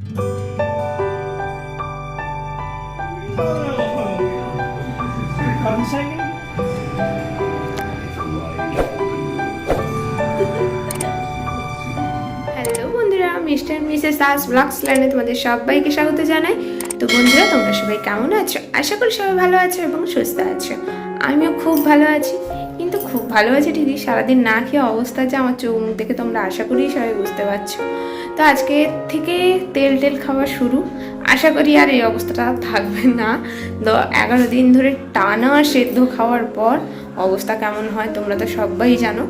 Hello বন্ধুরা mister missus Das blogs ল্যান্ডে তোমাদের সবাইকে স্বাগত জানাই। তো বন্ধুরা, তোমরা সবাই কেমন আছো? আশা করি সবাই ভালো আছো এবং সুস্থ আছো। আমিও খুব ভালো আছি। ভালো আছি ঠিকই সারাদিন না খেয়ে অবস্থা যে, আমার চোখ মুখ দেখে তোমরা আশা করি সবাই বুঝতে পারছ। তো আজকে থেকে তেল টেল খাওয়া শুরু। আশা করি আর এই অবস্থাটা থাকবে না। তো এগারো দিন ধরে টানা সেদ্ধ খাওয়ার পর অবস্থা কেমন হয় তোমরা তো সবাই জানো।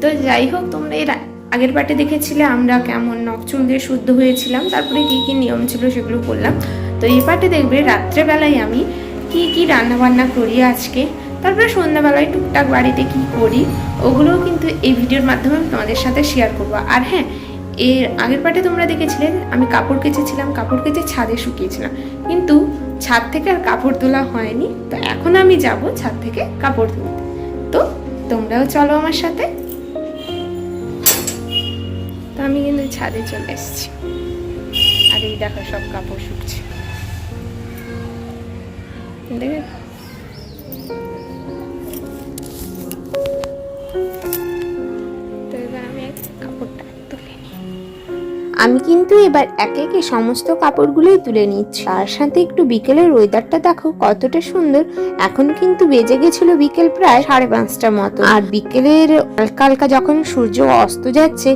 তো যাই হোক, তোমরা এর আগের পার্টে দেখেছিলে আমরা কেমন নকচুল দিয়ে শুদ্ধ হয়েছিলাম, তারপরে কি কি নিয়ম ছিল সেগুলো করলাম। তো এই পার্টে দেখবে রাত্রেবেলায় আমি কি কি রান্না বান্না করি আজকে। তারপরে সন্ধ্যাবেলায় টুকটাক বাড়িতে কি করি, ওগুলোও কিন্তু এই ভিডিওর মাধ্যমে আমি তোমাদের সাথে শেয়ার করব। আর হ্যাঁ এর আগের পার্টে তোমরা দেখেছিলেন আমি কাপড় কেচেছিলাম, কাপড় কেচে ছাদে শুকিয়েছিলাম। কিন্তু ছাদ থেকে আর কাপড় তোলা হয়নি, তো এখন আমি যাব ছাদ থেকে কাপড় তুলতে। তো তোমরাও চলো আমার সাথে। তো আমি কিন্তু ছাদে চলে এসেছি। আর এই দেখো সব কাপড় শুকছে। দেখে আমি কিন্তু এবার একে একে সমস্ত কাপড়গুলোই তুলে নিচ্ছি। তার সাথে একটু বিকেলের ওয়েদারটা দেখো, কতটা সুন্দর। এখন কিন্তু বেজে গেছিল বিকেল প্রায় সাড়ে পাঁচটার মতো। আর বিকেলের হালকা হালকা যখন সূর্য অস্ত যাচ্ছে,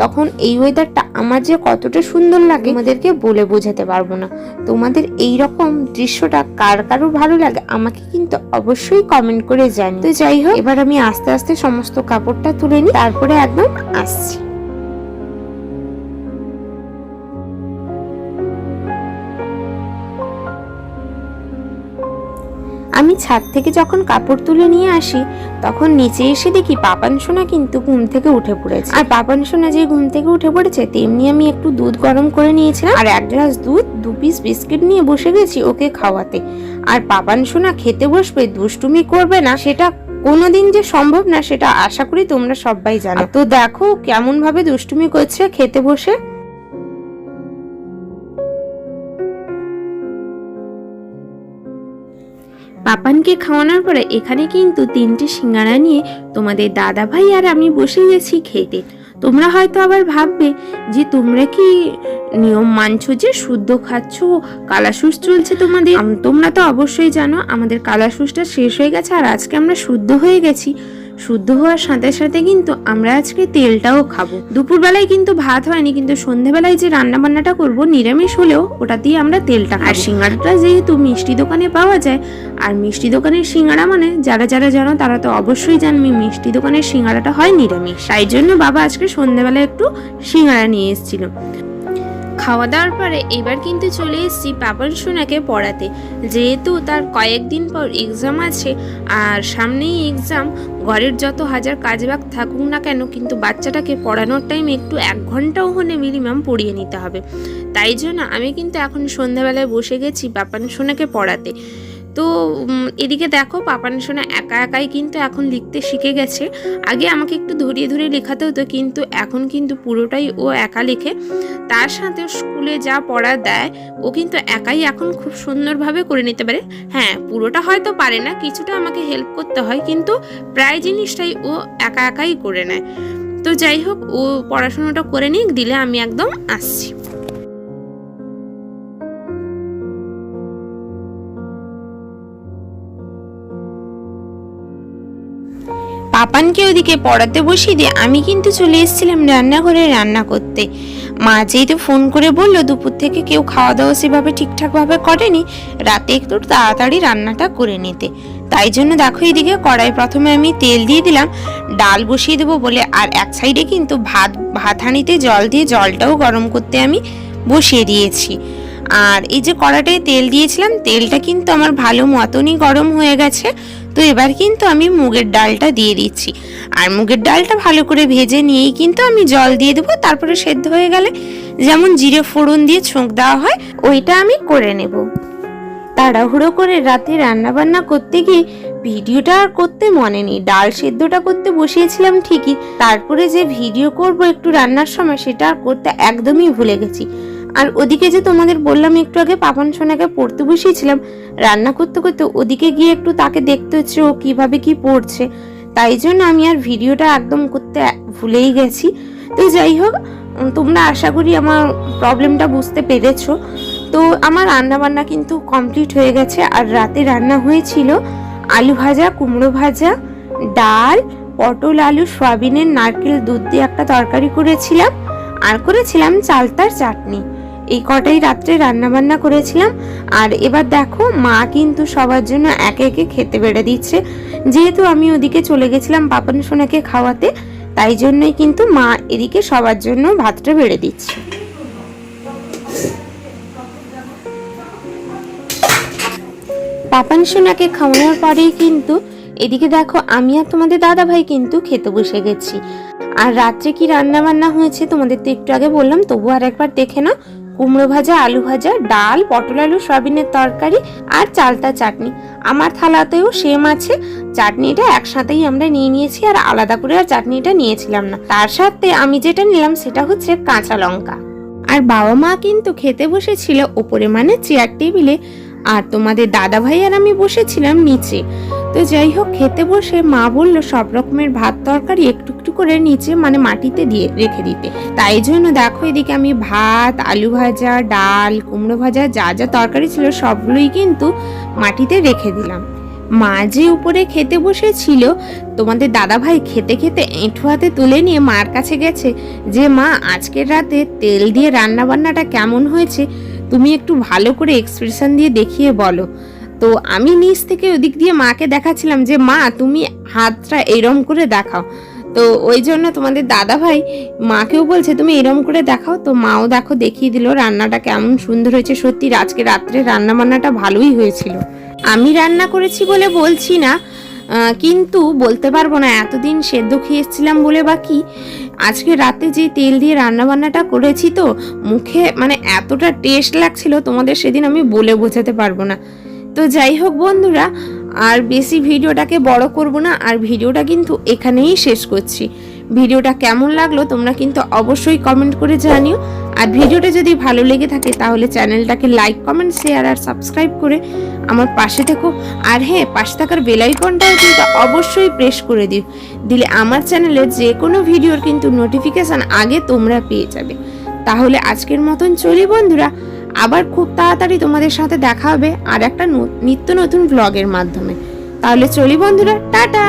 তখন এই ওয়েদারটা আমার যে কতটা সুন্দর লাগে, তোমাদেরকে বলে বোঝাতে পারব না। তোমাদের এই রকম দৃশ্যটা কার কারও ভালো লাগে, আমাকে কিন্তু অবশ্যই কমেন্ট করে জানি তো যাই হোক, এবার আমি আস্তে আস্তে সমস্ত কাপড়টা তুলে নিই, তারপরে একদম আসছি। আমি ছাদ থেকে যখন কাপড় তুলে নিয়ে আসি, তখন নিচে এসে দেখি পাপান সোনা কিন্তু ঘুম থেকে উঠে পড়েছে। আর পাপান সোনা যে ঘুম থেকে উঠে পড়েছে, তেমনি আমি একটু দুধ গরম করে নিয়েছিলাম আর এক গ্লাস দুধ, দু পিস বিস্কিট নিয়ে বসে গেছি ওকে খাওয়াতে। আর পাপান সোনা খেতে বসবে, দুষ্টুমি করবে না, সেটা কোনোদিন যে সম্ভব না, সেটা আশা করি তোমরা সবাই জানো। তো দেখো কেমন ভাবে দুষ্টুমি করছে খেতে বসে। পাপানকে খাওয়ানোর পরে এখানে কিন্তু তিনটি সিঙ্গারা নিয়ে তোমাদের দাদা ভাই আর আমি বসে গেছি খেতে। তোমরা হয়তো আবার ভাববে যে তোমরা কি নিয়ম মানছো যে শুদ্ধ খাচ্ছ, কালাসুস চলছে তোমাদের? তোমরা তো অবশ্যই জানো আমাদের কালাসুসটা শেষ হয়ে গেছে আর আজকে আমরা শুদ্ধ হয়ে গেছি। শুদ্ধ হওয়ার সাথে সাথে কিন্তু আমরা আজকে তেলটাও খাব। দুপুরবেলায় কিন্তু ভাত হয়নি কিন্তু সন্ধেবেলায় যে রান্না বান্নাটা করব নিরামিষ হলেও ওটা দিয়ে আমরা তেলটা আর সিঙ্গারাটা যেহেতু মিষ্টি দোকানে পাওয়া যায় আর মিষ্টি দোকানের সিঙ্গারা মানে যারা যারা জানো তারা তো অবশ্যই জানবে মিষ্টি দোকানের সিঙ্গারাটা হয় নিরামিষ। তাই জন্য বাবা আজকে সন্ধেবেলা একটু সিঙ্গারা নিয়ে এসেছিল। খাওয়া দাওয়ার পরে এবার কিন্তু চলে এসেছি পাপন সোনাকে পড়াতে। যেহেতু তার কয়েকদিন পর এক্সাম আছে, আর সামনেই এক্সাম ঘরের যত হাজার কাজবাগ থাকুক না কেন কিন্তু বাচ্চাটাকে পড়ানোর টাইম একটু এক ঘন্টাও হলে মিনিমাম পড়িয়ে নিতে হবে। তাই জন্য আমি কিন্তু এখন সন্ধ্যাবেলায় বসে গেছি পাপন সোনাকে পড়াতে। তো এদিকে দেখো পাপান সোনা একা একাই কিন্তু এখন লিখতে শিখে গেছে। আগে আমাকে একটু ধরিয়ে ধরিয়ে লেখাতে হতো, কিন্তু এখন কিন্তু পুরোটাই ও একা লেখে। তার সাথে স্কুলে যা পড়া দেয়, ও কিন্তু একাই এখন খুব সুন্দরভাবে করে নিতে পারে। হ্যাঁ পুরোটা হয়তো পারে না, কিছুটা আমাকে হেল্প করতে হয়, কিন্তু প্রায় জিনিসটাই ও একা একাই করে নেয়। তো যাই হোক, ও পড়াশোনাটা করে নিক, দিলে আমি একদম আসছি। পাপানকে ওদিকে পড়াতে বসিয়ে দিয়ে আমি কিন্তু চলে এসেছিলাম রান্নাঘরে রান্না করতে। মা যেহেতু ফোন করে বলল, দুপুর থেকে কেউ খাওয়া দাওয়া সেভাবে ঠিকঠাকভাবে করেনি, রাতে একটু তাড়াতাড়ি রান্নাটা করে নিতে। তাই জন্য দেখো এদিকে কড়াই প্রথমে আমি তেল দিয়ে দিলাম, ডাল বসিয়ে দেবো বলে, আর এক সাইডে কিন্তু ভাত ভাত হাঁড়িতে জল দিয়ে জলটাও গরম করতে আমি বসিয়ে দিয়েছি। আর এই যে কড়াটায় তেল দিয়েছিলাম, তেলটা কিন্তু আমার ভালো মতনই গরম হয়ে গেছে। তো এবার কিন্তু আমি মুগের ডালটা দিয়ে দিচ্ছি। আর মুগের ডালটা ভালো করে ভেজে নিয়েই কিন্তু আমি জল দিয়ে দেবো, তারপরে সেদ্ধ হয়ে গেলে যেমন জিরে ফোড়ন দিয়ে ছোঁক দেওয়া হয়, ওইটা আমি করে নেব। তাড়াহুড়ো করে রাতে রান্না বান্না করতে গিয়ে ভিডিওটা আর করতে মনে নেই। ডাল সেদ্ধটা করতে বসিয়েছিলাম ঠিকই, তারপরে যে ভিডিও করব একটু রান্নার সময় সেটা আর করতে একদমই ভুলে গেছি। আর ওদিকে যে তোমাদের বললাম, একটু আগে পাপন সোনাকে পড়তে বসিয়েছিলাম, রান্না করতে করতে ওদিকে গিয়ে একটু তাকে দেখতে হচ্ছে ও কীভাবে কি পড়ছে। তাই জন্য আমি আর ভিডিওটা একদম করতে ভুলেই গেছি। তো যাই হোক তোমরা আশা করি আমার প্রবলেমটা বুঝতে পেরেছ। তো আমার রান্না বান্না কিন্তু কমপ্লিট হয়ে গেছে, আর রাতে রান্না হয়েছিল আলু ভাজা, কুমড়ো ভাজা, ডাল, পটল, আলু, সয়াবিনের নারকেল, দুধ দিয়ে একটা তরকারি করেছিলাম। আর করেছিলাম চালতার চাটনি। এই কটাই রাত্রে রান্না বান্না করেছিলাম। আর এবার দেখো, মা কিন্তু সবার জন্য একে একে খেতে বেড়ে দিচ্ছে। যেহেতু আমি ওদিকে চলে গেছিলাম পাপন সোনাকে খাওয়াতে, তাই জন্যই কিন্তু মা এদিকে সবার জন্য ভাতটা বেড়ে দিচ্ছে। পাপান সোনাকে খাওয়ানোর পরেই কিন্তু এদিকে দেখো, আমি আর তোমাদের দাদা ভাই কিন্তু খেতে বসে গেছি। আর রাত্রে কি রান্না বান্না হয়েছে তোমাদের তো একটু আগে বললাম, তবু আর একবার দেখে না কুমড়ো ভাজা, আলু ভাজা, ডাল, পটল আলু, সয়াবিনের তরকারি আর চালতা চাটনি। আমার থালাতেও সেম আছে। চাটনিটা একসাথেই আমরা নিয়ে নিয়েছি আর আলাদা করে আর চাটনিটা নিয়েছিলাম না। তার সাথে আমি যেটা নিলাম সেটা হচ্ছে কাঁচা লঙ্কা। আর বাবা মা কিন্তু খেতে বসেছিল ওপরে মানে চেয়ার টেবিলে। আর তোমাদের দাদা ভাই আর আমি বসেছিলাম নিচে। তো যাই হোক, খেতে বসে মা বলল, সব রকমের ভাত তরকারি একটু একটু করে নিচে মানে মাটিতে দিয়ে রেখে দিতে। তাই জন্য দেখো এদিকে আমি ভাত, আলু ভাজা, ডাল, কুমড়ো ভাজা, যা যা তরকারি ছিল সবগুলোই কিন্তু মাটিতে রেখে দিলাম। মা যে উপরে খেতে বসেছিল, তোমাদের দাদা ভাই খেতে খেতে এঁঠো হাতে তুলে নিয়ে মার কাছে গেছে যে, মা, আজকের রাতে তেল দিয়ে রান্না বান্নাটা কেমন হয়েছে? তুমি একটু ভালো করে এক্সপ্রেশন দিয়ে দেখিয়ে বলো। তো আমি নিচ থেকে ওদিক দিয়ে মাকে দেখাচ্ছিলাম যে, মা, তুমি হাতটা এরম করে দেখাও। তো ওই জন্য তোমাদের দাদা ভাই মাকেও বলছে, তুমি এরম করে দেখাও। তো মাও দেখো দেখিয়ে দিল রান্নাটা কেমন সুন্দর হয়েছে। সত্যি আজকে রাত্রে রান্না বান্নাটা ভালোই হয়েছিল। আমি রান্না করেছি বলে বলছি না কিন্তু বলতে পারব না, এতদিন সেদ্ধ খেয়েছিলাম বলে বা কি? আজকে রাতে যে তেল দিয়ে রান্না বান্নাটা করেছি তো, মুখে মানে এতটা টেস্ট লাগছিল, তোমাদের সেদিন আমি বলে বোঝাতে পারব না। তো যাই হোক বন্ধুরা, আর বেশি ভিডিওটাকে বড় করব না, আর ভিডিওটা কিন্তু এখানেই শেষ করছি। ভিডিওটা কেমন লাগল তোমরা কিন্তু অবশ্যই কমেন্ট করে জানিও। আর ভিডিওটা যদি ভালো লেগে থাকে তাহলে চ্যানেলটাকে লাইক কমেন্ট শেয়ার আর সাবস্ক্রাইব করে আমার পাশে থেকো। আর হ্যাঁ পাশে থাকার বেল আইকনটাও কিন্তু অবশ্যই প্রেস করে দিও। দিলে আমার চ্যানেলে যে কোনো ভিডিওর কিন্তু নোটিফিকেশান আগে তোমরা পেয়ে যাবে। তাহলে আজকের মতন চলি বন্ধুরা। আবার খুব তাড়াতাড়ি তোমাদের সাথে দেখা হবে আর একটা নিত্য নতুন ব্লগের মাধ্যমে। তাহলে চলি বন্ধুরা, টাটা!